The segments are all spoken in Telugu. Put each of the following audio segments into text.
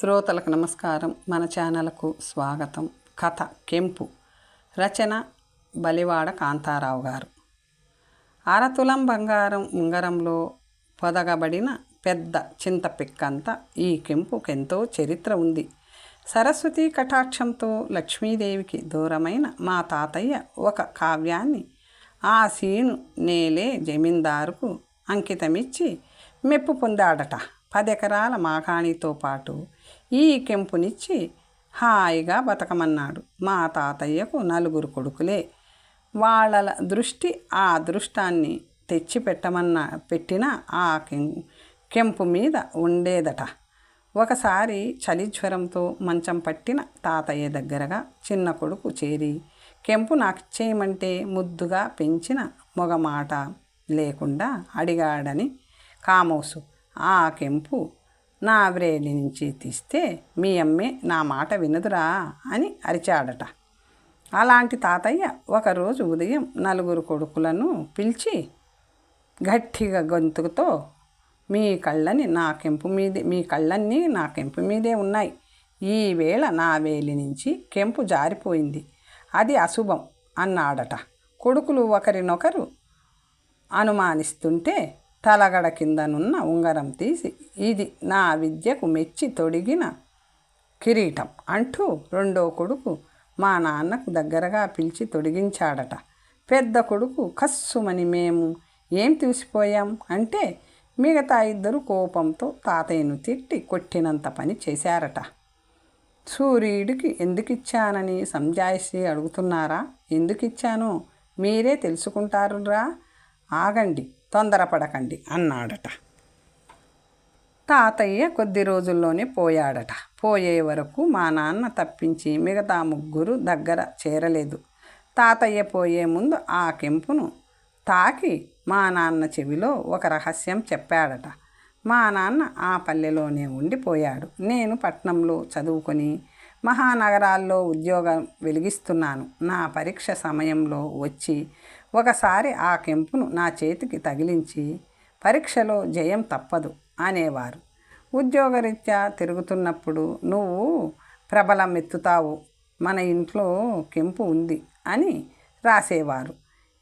శ్రోతలకు నమస్కారం. మన ఛానల్కు స్వాగతం. కథ కెంపు. రచన బలివాడ కాంతారావు గారు. అరతులం బంగారం ఉంగరంలో పొదగబడిన పెద్ద చింతపిక్కంతా ఈ కెంపుకెంతో చరిత్ర ఉంది. సరస్వతి కటాక్షంతో లక్ష్మీదేవికి దూరమైన మా తాతయ్య ఒక కావ్యాన్ని ఆ సీను నేలే జమీందారుకు అంకితమిచ్చి మెప్పు పొందాడట. పదెకరాల మాకాణితో పాటు ఈ కెంపునిచ్చి హాయిగా బతకమన్నాడు మా తాతయ్యకు నలుగురు కొడుకులే. వాళ్ళ దృష్టి ఆ అదృష్టాన్ని తెచ్చి పెట్టమన్న పెట్టిన ఆ కెం- కెంపు మీద ఉండేదట. ఒకసారి చలి జ్వరంతో మంచం పట్టిన తాతయ్య దగ్గరగా చిన్న కొడుకు చేరి కెంపు నాకు చేయమంటే ముద్దుగా పెంచిన మొగమాట లేకుండా అడిగాడని కామోసు. ఆ కెంపు నా వ్రేలి నుంచి తీస్తే మీ అమ్మే నా మాట వినదురా అని అరిచాడట. అలాంటి తాతయ్య ఒకరోజు ఉదయం నలుగురు కొడుకులను పిలిచి గట్టిగా గొంతుకుతో మీ కళ్ళని నా కెంపు మీదే మీ కళ్ళన్నీ నా కెంపు మీదే ఉన్నాయి. ఈవేళ నా వేలి నుంచి కెంపు జారిపోయింది. అది అశుభం అన్నాడట. కొడుకులు ఒకరినొకరు అనుమానిస్తుంటే తలగడ కిందనున్న ఉంగరం తీసి ఇది నా విద్యకు మెచ్చి తొడిగిన కిరీటం అంటూ రెండో కొడుకు మా నాన్నకు దగ్గరగా పిలిచి తొడిగించాడట. పెద్ద కొడుకు కస్సుమని మేము ఏం తీసిపోయాం అంటే మిగతా ఇద్దరు కోపంతో తాతయ్యను తిట్టి కొట్టినంత పని చేశారట. సూర్యుడికి ఎందుకిచ్చానని సంజాయిషి అడుగుతున్నారా? ఎందుకిచ్చానో మీరే తెలుసుకుంటారురా. ఆగండి. తొందరపడకండి అన్నాడట. తాతయ్య కొద్ది రోజుల్లోనే పోయాడట. పోయే వరకు మా నాన్న తప్పించి మిగతా ముగ్గురు దగ్గర చేరలేదు. తాతయ్య పోయే ముందు ఆ కెంపును తాకి మా నాన్న చెవిలో ఒక రహస్యం చెప్పాడట. మా నాన్న ఆ పల్లెలోనే ఉండిపోయాడు. నేను పట్నంలో చదువుకొని మహానగరాల్లో ఉద్యోగం వెలిగిస్తున్నాను. నా పరీక్ష సమయంలో వచ్చి ఒకసారి ఆ కెంపును నా చేతికి తగిలించి పరీక్షలో జయం తప్పదు అనేవారు. ఉద్యోగరీత్యా తిరుగుతున్నప్పుడు నువ్వు ప్రబలం ఎత్తుతావు మన ఇంట్లో కెంపు ఉంది అని రాసేవారు.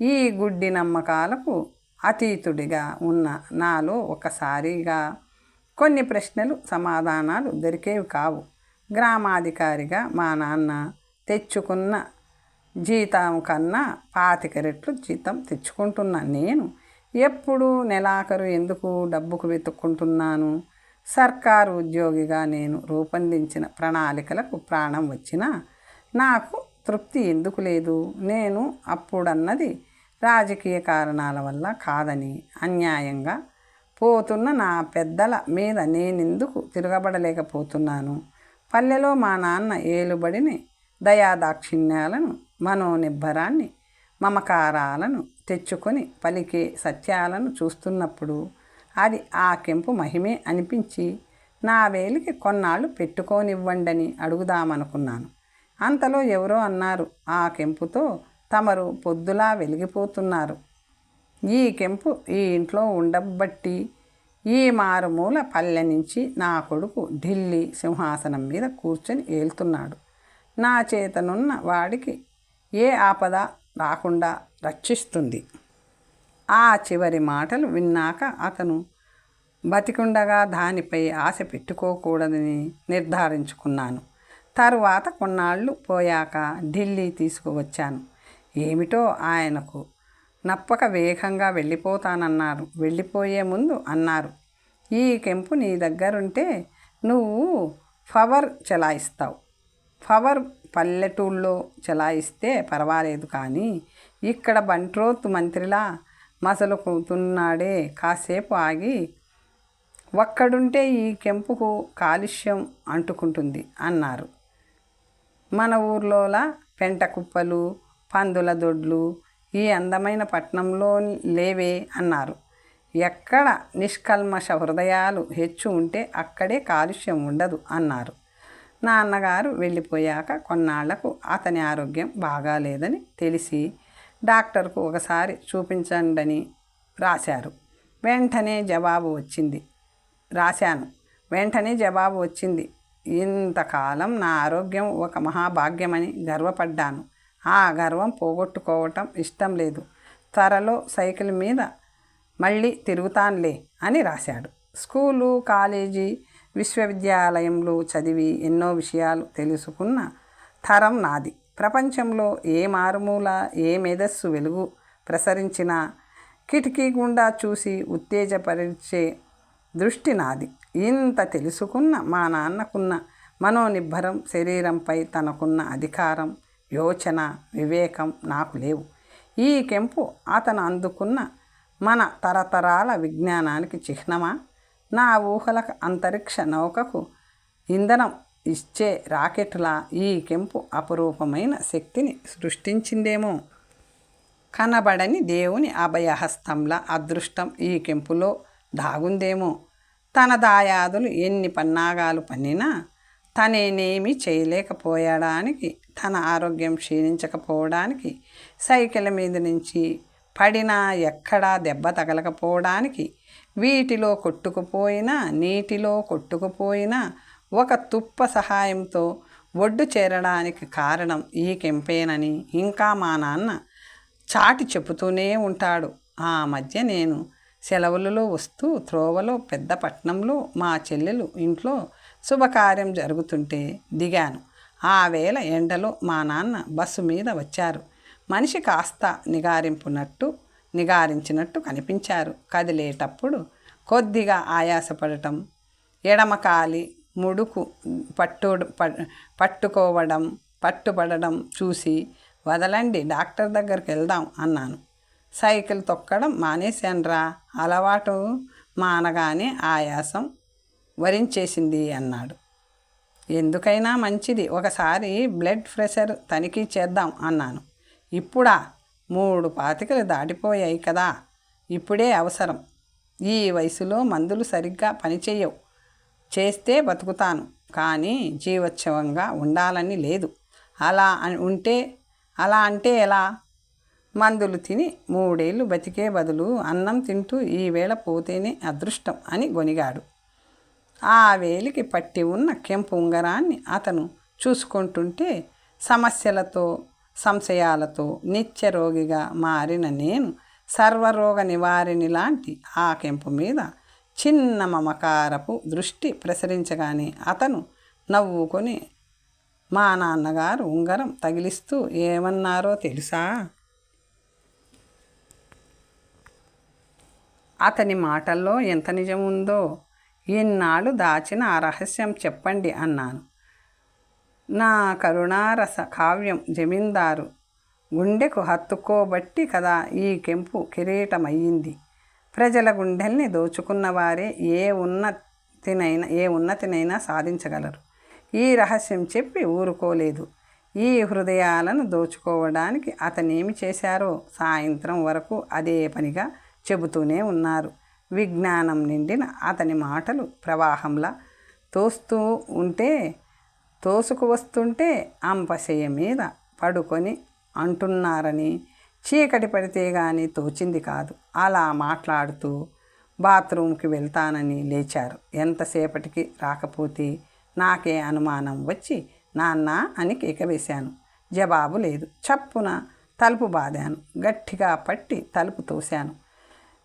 ఈ గుడ్డి నమ్మకాలకు అతీతుడిగా ఉన్న నాలో ఒకసారిగా కొన్ని ప్రశ్నలు సమాధానాలు దొరికేవి కావు. గ్రామాధికారిగా మా నాన్న తెచ్చుకున్న జీతం కన్నా పాతిక రెట్లు జీతం తెచ్చుకుంటున్నా. నేను ఎప్పుడు నెలాఖరు ఎందుకు డబ్బుకు వెతుక్కుంటున్నాను? సర్కారు ఉద్యోగిగా నేను రూపొందించిన ప్రణాళికలకు ప్రాణం వచ్చినా నాకు తృప్తి ఎందుకు లేదు? నేను అప్పుడన్నది రాజకీయ కారణాల వల్ల కాదని అన్యాయంగా పోతున్న నా పెద్దల మీద నేనెందుకు తిరగబడలేకపోతున్నాను? పల్లెలో మా నాన్న ఏలుబడిని దయాదాక్షిణ్యాలను మనోనిబ్బరాన్ని మమకారాలను తెచ్చుకొని పలికే సత్యాలను చూస్తున్నప్పుడు అది ఆ కెంపు మహిమే అనిపించి నా వేలికి కొన్నాళ్ళు పెట్టుకోనివ్వండని అడుగుదామనుకున్నాను. అంతలో ఎవరో అన్నారు ఆ కెంపుతో తమరు పొద్దులా వెలిగిపోతున్నారు. ఈ కెంపు ఈ ఇంట్లో ఉండబట్టి ఈ మారుమూల పల్లె నుంచి నా కొడుకు ఢిల్లీ సింహాసనం మీద కూర్చొని ఏలుతున్నాడు నా చేతనున్న వాడికి ఏ ఆపద రాకుండా రక్షిస్తుంది. ఆ చివరి మాటలు విన్నాక అతను బతికుండగా దానిపై ఆశ పెట్టుకోకూడదని నిర్ధారించుకున్నాను. తరువాత కొన్నాళ్ళు పోయాక ఢిల్లీ తీసుకువచ్చాను. ఏమిటో ఆయనకు నప్పక వేగంగా వెళ్ళిపోతానన్నారు. వెళ్ళిపోయే ముందు అన్నారు ఈ కెంపు నీ దగ్గరుంటే నువ్వు పవర్ చెలాయిస్తావు. పవర్ పల్లెటూళ్ళలో చెలాయిస్తే పర్వాలేదు కానీ ఇక్కడ బంట్రోత్ మంత్రిలా మసలుకుతున్నాడే. కాసేపు ఆగి ఒక్కడుంటే ఈ కెంపుకు కాలుష్యం అంటుకుంటుంది అన్నారు. మన ఊర్లోలా పెంట కుప్పలు పందుల దొడ్లు ఈ అందమైన పట్టణంలో లేవే అన్నారు. ఎక్కడ నిష్కల్మష హృదయాలు హెచ్చు ఉంటే అక్కడే కాలుష్యం ఉండదు అన్నారు. నాన్నగారు వెళ్ళిపోయాక కొన్నాళ్ళకు అతని ఆరోగ్యం బాగాలేదని తెలిసి డాక్టర్కు ఒకసారి చూపించండని రాశారు. వెంటనే జవాబు వచ్చింది. రాశాను. వెంటనే జవాబు వచ్చింది. ఇంతకాలం నా ఆరోగ్యం ఒక మహాభాగ్యమని గర్వపడ్డాను. ఆ గర్వం పోగొట్టుకోవటం ఇష్టం లేదు. త్వరలో సైకిల్ మీద మళ్ళీ తిరుగుతానులే అని రాశాడు. స్కూలు కాలేజీ విశ్వవిద్యాలయంలో చదివి ఎన్నో విషయాలు తెలుసుకున్న తరం నాది. ప్రపంచంలో ఏ మారుమూల ఏ మేధస్సు వెలుగు ప్రసరించినా కిటికీ గుండా చూసి ఉత్తేజపరిచే దృష్టి నాది. ఇంత తెలుసుకున్న మా నాన్నకున్న మనోనిబ్బరం శరీరంపై తనకున్న అధికారం యోచన వివేకం నాకు లేవు. ఈ కెంపు అతను అందుకున్న మన తరతరాల విజ్ఞానానికి చిహ్నమా? నా ఊహల అంతరిక్ష నౌకకు ఇంధనం ఇచ్చే రాకెట్లా ఈ కెంపు అపురూపమైన శక్తిని సృష్టించిందేమో. కనబడని దేవుని అభయహస్తంలా అదృష్టం ఈ కెంపులో దాగుందేమో. తన దాయాదులు ఎన్ని పన్నాగాలు పన్నినా తనేనేమి చేయలేకపోయడానికి తన ఆరోగ్యం క్షీణించకపోవడానికి సైకిల్ మీద నుంచి పడినా ఎక్కడా దెబ్బ తగలకపోవడానికి వీటిలో కొట్టుకుపోయినా నీటిలో కొట్టుకుపోయినా ఒక తుప్ప సహాయంతో ఒడ్డు చేరడానికి కారణం ఈ కెంపేనని ఇంకా మా నాన్న చాటి చెబుతూనే ఉంటాడు. ఆ మధ్య నేను సెలవులలో వస్తూ త్రోవలో పెద్ద పట్నంలో మా చెల్లెలు ఇంట్లో శుభకార్యం జరుగుతుంటే దిగాను. ఆ వేళ ఎండలో మా నాన్న బస్సు మీద వచ్చారు. మనిషి కాస్త నిగారింపునట్టు నిగారించినట్టు కనిపించారు. కదిలేటప్పుడు కొద్దిగా ఆయాసపడటం ఎడమకాలి ముడుకు పట్టు పట్టుకోవడం పట్టుపడడం చూసి వదలండి డాక్టర్ దగ్గరికి వెళ్దాం అన్నాను. సైకిల్ తొక్కడం మానేశాన్రా అలవాటు మానగానే ఆయాసం వరించేసింది అన్నాడు. ఎందుకైనా మంచిది ఒకసారి బ్లడ్ ప్రెషర్ తనిఖీ చేద్దాం అన్నాను. ఇప్పుడా? మూడు పాతికలు దాటిపోయాయి కదా. ఇప్పుడే అవసరం. ఈ వయసులో మందులు సరిగ్గా పనిచేయవు. చేస్తే బతుకుతాను. కానీ జీవోత్సవంగా ఉండాలని లేదు. అలా ఉంటే అలా అంటే ఎలా? మందులు తిని మూడేళ్ళు బతికే బదులు అన్నం తింటూ ఈవేళ పోతేనే అదృష్టం అని గొనిగాడు ఆ వేలికి పట్టి ఉన్న కెంపు ఉంగరాన్ని అతను చూసుకుంటుంటే సమస్యలతో సంశయాలతో నిత్య రోగిగా మారిన నేను సర్వరోగ నివారిణి లాంటి ఆ కెంపు మీద చిన్న మమకారపు దృష్టి ప్రసరించగానే అతను నవ్వుకొని మా నాన్నగారు ఉంగరం తగిలిస్తూ ఏమన్నారో తెలుసా? అతని మాటల్లో ఎంత నిజం ఉందో ఇన్నాళ్ళు దాచిన ఆ రహస్యం చెప్పండి అన్నాను. నా కరుణారస కావ్యం జమీందారు గుండెకు హత్తుకోబట్టి కదా ఈ కెంపు కిరీటమయ్యింది. ప్రజల గుండెల్ని దోచుకున్న వారే ఏ ఉన్నతినైనా ఏ ఉన్నతినైనా సాధించగలరు. ఈ రహస్యం చెప్పి ఊరుకోలేదు. ఈ హృదయాలను దోచుకోవడానికి అతనేమి చేశారో సాయంత్రం వరకు అదే పనిగా చెబుతూనే ఉన్నారు. విజ్ఞానం నిండిన అతని మాటలు ప్రవాహంలా తోస్తూ ఉంటే తోసుకు వస్తుంటే అంపశయ మీద పడుకొని అంటున్నారని చీకటి పడితే కానీ తోచింది కాదు. అలా మాట్లాడుతూ బాత్రూమ్కి వెళ్తానని లేచారు. ఎంతసేపటికి రాకపోతే నాకే అనుమానం వచ్చి నాన్న అని కేక వేశాను జవాబు లేదు. చప్పున తలుపు బాదాను. గట్టిగా పట్టి తలుపు తోశాను.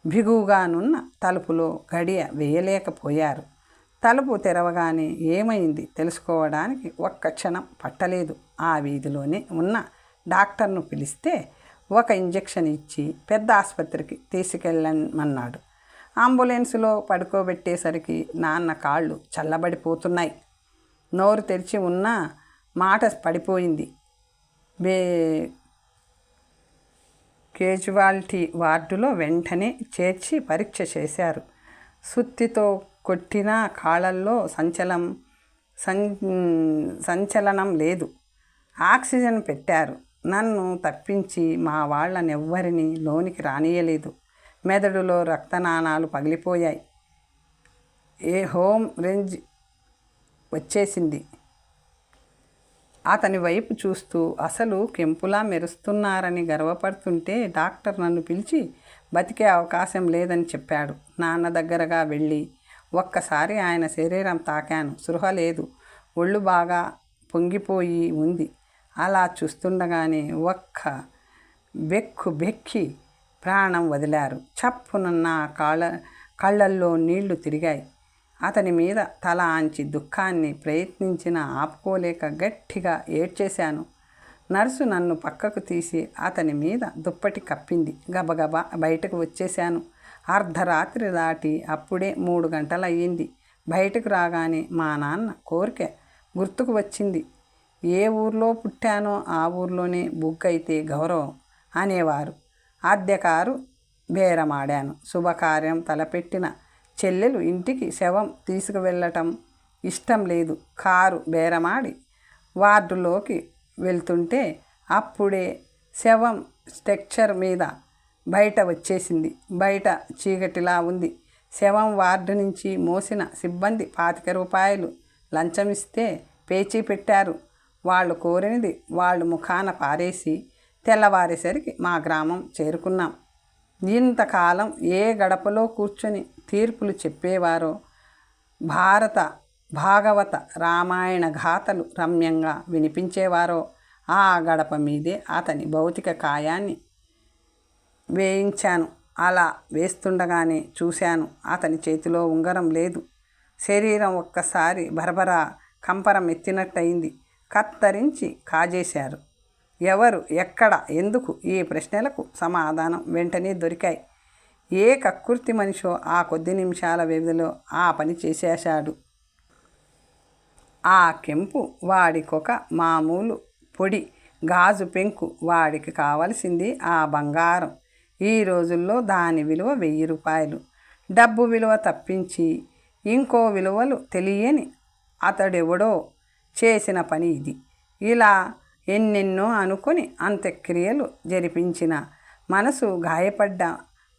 బిగువుగానున్న తలుపులో గడియ వేయలేకపోయారు. తలుపు తెరవగానే ఏమైంది తెలుసుకోవడానికి ఒక్క క్షణం పట్టలేదు. ఆ వీధిలోనే ఉన్న డాక్టర్ను పిలిస్తే ఒక ఇంజెక్షన్ ఇచ్చి పెద్ద ఆసుపత్రికి తీసుకెళ్ళమన్నాడు. అంబులెన్స్లో పడుకోబెట్టేసరికి నాన్న కాళ్ళు చల్లబడిపోతున్నాయి. నోరు తెరిచి ఉన్న మాట పడిపోయింది. బే కేజువాలిటీ వార్డులో వెంటనే చేర్చి పరీక్ష చేశారు. సుత్తితో కొట్టిన కాళ్ళల్లో సంచలం సంచలనం లేదు. ఆక్సిజన్ పెట్టారు. నన్ను తప్పించి మా వాళ్ళనెవ్వరిని లోనికి రానియలేదు. మెదడులో రక్తనాణాలు పగిలిపోయాయి. ఏ హోమ్ రేంజ్ వచ్చేసింది? అతని వైపు చూస్తూ అసలు కెంపులా మెరుస్తున్నారని గర్వపడుతుంటే డాక్టర్ నన్ను పిలిచి బతికే అవకాశం లేదని చెప్పాడు. నాన్న దగ్గరగా వెళ్ళి ఒక్కసారి ఆయన శరీరం తాకాను. సృహ లేదు. ఒళ్ళు బాగా పొంగిపోయి ఉంది. అలా చూస్తుండగానే ఒక్క బెక్కు బెక్కి ప్రాణం వదిలారు. చప్పునన్న కాళ్ళ కళ్ళల్లో నీళ్ళు తిరిగాయి. అతని మీద తల ఆంచి దుఃఖాన్ని ప్రయత్నించిన ఆపుకోలేక గట్టిగా ఏడ్చేశాను. నర్సు నన్ను పక్కకు తీసి అతని మీద దుప్పటి కప్పింది. గబగబా బయటకు వచ్చేశాను. అర్ధరాత్రి దాటి అప్పుడే మూడు గంటలు అయ్యింది బయటకు రాగానే మా నాన్న కోరిక గుర్తుకు వచ్చింది. ఏ ఊర్లో పుట్టానో ఆ ఊర్లోనే బుక్ అయితే గౌరవం అనేవారు. అద్దెకారు బేరమాడాను. శుభకార్యం తలపెట్టిన చెల్లెలు ఇంటికి శవం తీసుకువెళ్ళటం ఇష్టం లేదు. కారు బేరమాడి వార్డులోకి వెళ్తుంటే అప్పుడే శవం స్ట్రక్చర్ మీద బయట వచ్చేసింది. బయట చీకటిలా ఉంది. శవం వార్డు నుంచి మోసిన సిబ్బంది పాతిక రూపాయలు లంచం ఇస్తే పేచీ పెట్టారు. వాళ్ళు కోరినది వాళ్ళు ముఖాన పారేసి తెల్లవారేసరికి మా గ్రామం చేరుకున్నాం. ఇంతకాలం ఏ గడపలో కూర్చొని తీర్పులు చెప్పేవారో భారత భాగవత రామాయణ ఘాతలు రమ్యంగా వినిపించేవారో ఆ గడప మీదే అతని భౌతిక కాయాన్ని వేయించాను. అలా వేస్తుండగానే చూశాను అతని చేతిలో ఉంగరం లేదు. శరీరం ఒక్కసారి బరబరా కంపరం ఎత్తినట్టయింది. కత్తరించి కాజేశారు. ఎవరు ఎక్కడ ఎందుకు ఈ ప్రశ్నలకు సమాధానం వెంటనే దొరికాయి. ఏ కక్కుర్తి మనిషో ఆ కొద్ది నిమిషాల వ్యవధిలో ఆ పని చేసేశాడు. ఆ కెంపు వాడికొక మామూలు పొడి గాజు పెంకు వాడికి కావలసింది ఆ బంగారం. ఈ రోజుల్లో దాని విలువ వెయ్యి రూపాయలు. డబ్బు విలువ తప్పించి ఇంకో విలువలు తెలియని అతడెవడో చేసిన పని ఇది. ఇలా ఎన్నెన్నో అనుకొని అంత్యక్రియలు జరిపించిన మనసు గాయపడ్డ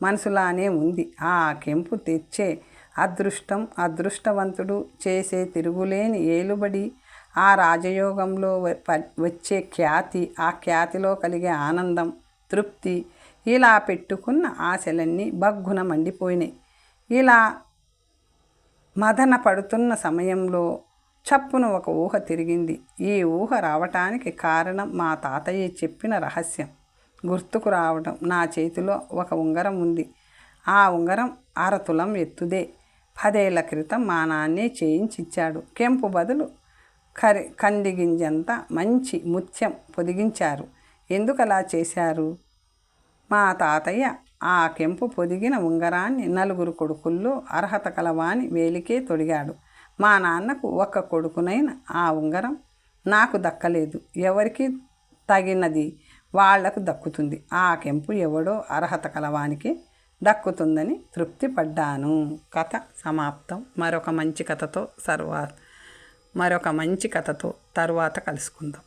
మనసులానే ఉంది. ఆ కెంపు తెచ్చే అదృష్టం అదృష్టవంతుడు చేసే తిరుగులేని ఏలుబడి ఆ రాజయోగంలో వచ్చే ఖ్యాతి ఆ ఖ్యాతిలో కలిగే ఆనందం తృప్తి ఇలా పెట్టుకున్న ఆశలన్నీ బగ్గున మండిపోయినాయి. ఇలా మదన పడుతున్న సమయంలో చప్పున ఒక ఊహ తిరిగింది. ఈ ఊహ రావటానికి కారణం మా తాతయ్య చెప్పిన రహస్యం. గుర్తుకు రావడం నా చేతిలో ఒక ఉంగరం ఉంది. ఆ ఉంగరం అరతులం ఎత్తుదే. పదేళ్ళ క్రితం మా నాన్నే చేయించిచ్చాడు. కెంపు బదులు కరి కందిగింజంత మంచి ముత్యం పొదిగించారు. ఎందుకు అలా చేశారు? మా తాతయ్య ఆ కెంపు పొదిగిన ఉంగరాన్ని నలుగురు కొడుకుల్లో అర్హత కలవాని వేలికే తొడిగాడు. మా నాన్నకు ఒక్క కొడుకునైన ఆ ఉంగరం నాకు దక్కలేదు. ఎవరికి తగినది? వాళ్ళకు దక్కుతుంది. ఆ కెంపు ఎవడో అర్హత కలవానికి దక్కుతుందని తృప్తి పడ్డాను కథ సమాప్తం. మరొక మంచి కథతో సర్వా మరొక మంచి కథతో తరువాత కలుసుకుందాం.